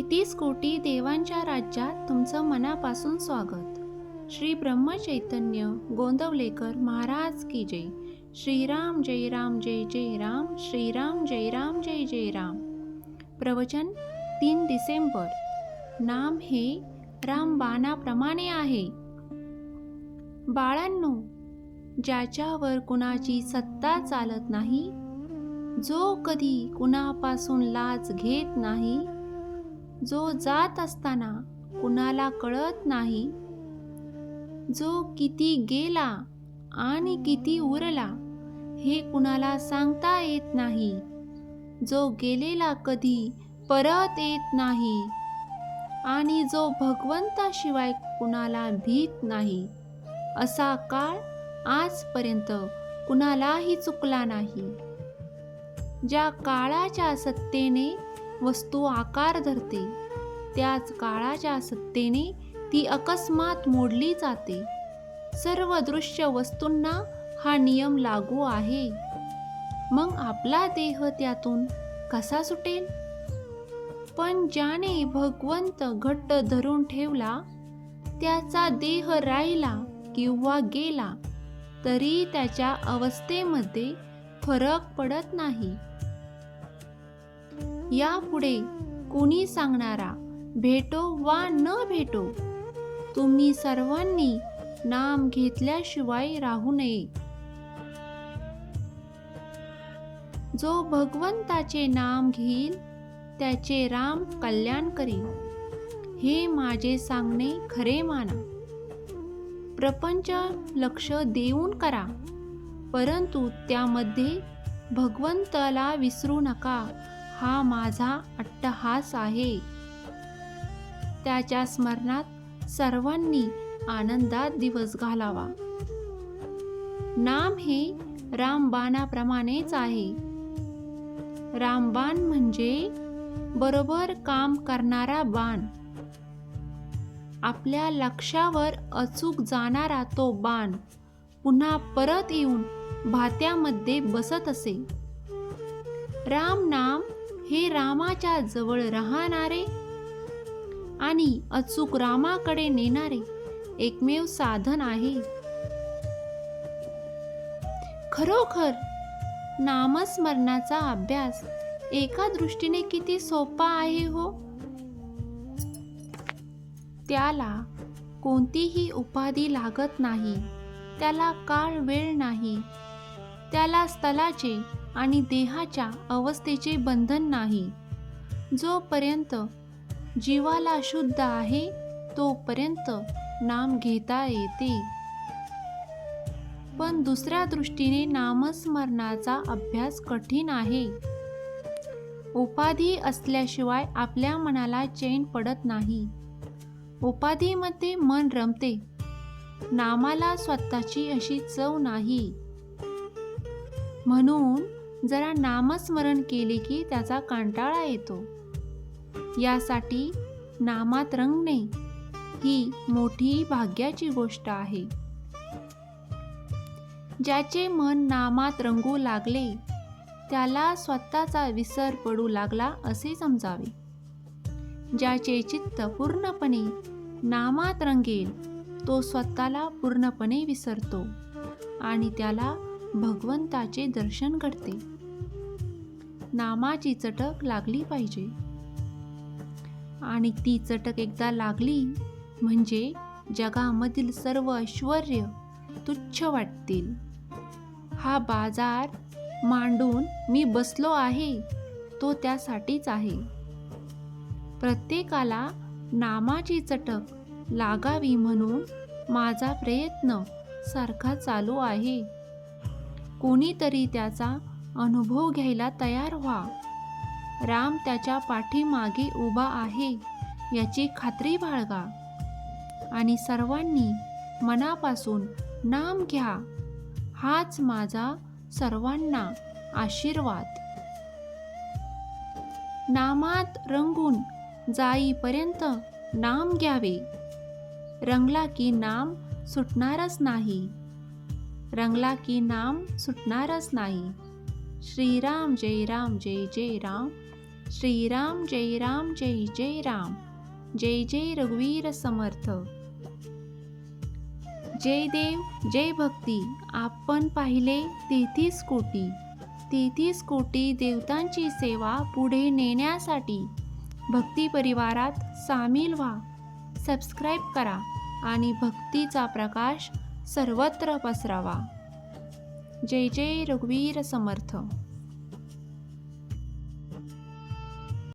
तेहतीस कोटी देवांच्या राज्यात तुमचं मनापासून स्वागत. श्री ब्रह्मचैतन्य गोंदवलेकर महाराज की जय. श्रीराम जय राम जय जय राम. श्रीराम जय राम जय जय राम. प्रवचन तीन डिसेंबर. नाम हे रामबाणाप्रमाणे आहे. बाळांनो ज्याच्यावर कुणाची सत्ता चालत नाही जो कधी कुणापासून लाच घेत नाही जो जात असताना कुणाला कळत नाही जो किती गेला आणि किती उरला हे कुणाला सांगता येत नाही जो गेलेला कधी परत येत नाही आणि जो भगवंताशिवाय कुणाला भीत नाही असा काळ आजपर्यंत कुणालाही चुकला नाही. ज्या काळाच्या सत्तेने वस्तू आकार धरते. त्याच काळाच्या सत्तेने ती अकस्मात मोडली जाते. सर्व दृश्य वस्तूंना हा नियम लागू आहे. मग आपला देह त्यातून कसा सुटेल? पण ज्याने भगवंत घट्ट धरून ठेवला त्याचा देह राहिला किंवा गेला तरी त्याच्या अवस्थेमध्ये फरक पडत नाही. यापुढे कुणी सांगणारा भेटो वा न भेटो तुम्ही सर्वांनी नाम घेतल्याशिवाय राहू नये. जो भगवंताचे नाम घेईल त्याचे राम कल्याण करील. हे माझे सांगणे खरे माना. प्रपंच लक्ष देऊन करा परंतु त्यामध्ये भगवंताला विसरू नका. हा माझा अट्टहास आहे. त्याच्या स्मरणात सर्वांनी आनंदात दिवस घालावा. नाम हे रामबाणाप्रमाणेच आहे. रामबाण म्हणजे बरोबर काम करणारा बाण. आपल्या लक्षावर अचूक जाणारा तो बाण पुन्हा परत येऊन भात्यामध्ये बसत असे. राम नाम हे रामाच्या जवळ राहणारे आणि अचूक रामाकडे नेणारे एकमेव साधन आहे. खरोखर नामस्मरणाचा अभ्यास एका दृष्टीने किती सोपा आहे हो? त्याला कोणतीही उपाधी लागत नाही त्याला काळ वेळ नाही त्याला स्थलाचे आणि देहाच्या अवस्थेचे बंधन नाही. जोपर्यंत जीवाला शुद्ध आहे तोपर्यंत नाम घेता येते. पण दुसऱ्या दृष्टीने नामस्मरणाचा अभ्यास कठीण आहे. उपाधी असल्याशिवाय आपल्या मनाला चैन पडत नाही. उपाधीमध्ये मन रमते. नामाला स्वतःची अशी चव नाही. म्हणून जरा नामस्मरण केले की त्याचा कंटाळा येतो. यासाठी नामात रंगणे ही मोठी भाग्याची गोष्ट आहे. ज्याचे मन नामात रंगू लागले त्याला स्वतःचा विसर पडू लागला असे समजावे. ज्याचे चित्त पूर्णपणे नामात रंगेल तो स्वतःला पूर्णपणे विसरतो आणि त्याला भगवंताचे दर्शन घडते. नामाची चटक लागली पाहिजे. आणि ती चटक एकदा लागली म्हणजे जगामधील सर्व ऐश्वर तुच्छ वाटतील. हा बाजार मांडून मी बसलो आहे तो त्यासाठीच आहे. प्रत्येकाला नामाची चटक लागावी म्हणून माझा प्रयत्न सारखा चालू आहे. कोणीतरी त्याचा अनुभव घ्यायला तयार व्हा. राम त्याच्या पाठीमागे उभा आहे याची खात्री बाळगा. आणि सर्वांनी मनापासून नाम घ्या. हाच माझा सर्वांना आशीर्वाद. नामात रंगून जाईपर्यंत नाम घ्यावे. रंगला की नाम सुटणारच नाही. रंगला की नाम सुटणारच नाही. श्रीराम जय राम जय जय राम. श्रीराम जय राम जय जय राम. जय जय रघुवीर समर्थ. जय देव जय भक्ती. आपण पाहिले तेहतीस कोटी. तेहतीस कोटी देवतांची सेवा पुढे नेण्यासाठी. भक्ती परिवारात सामील व्हा. सबस्क्राईब करा आणि भक्तीचा प्रकाश सर्वत्र पसरावा. जय जय रघुवीर समर्थ.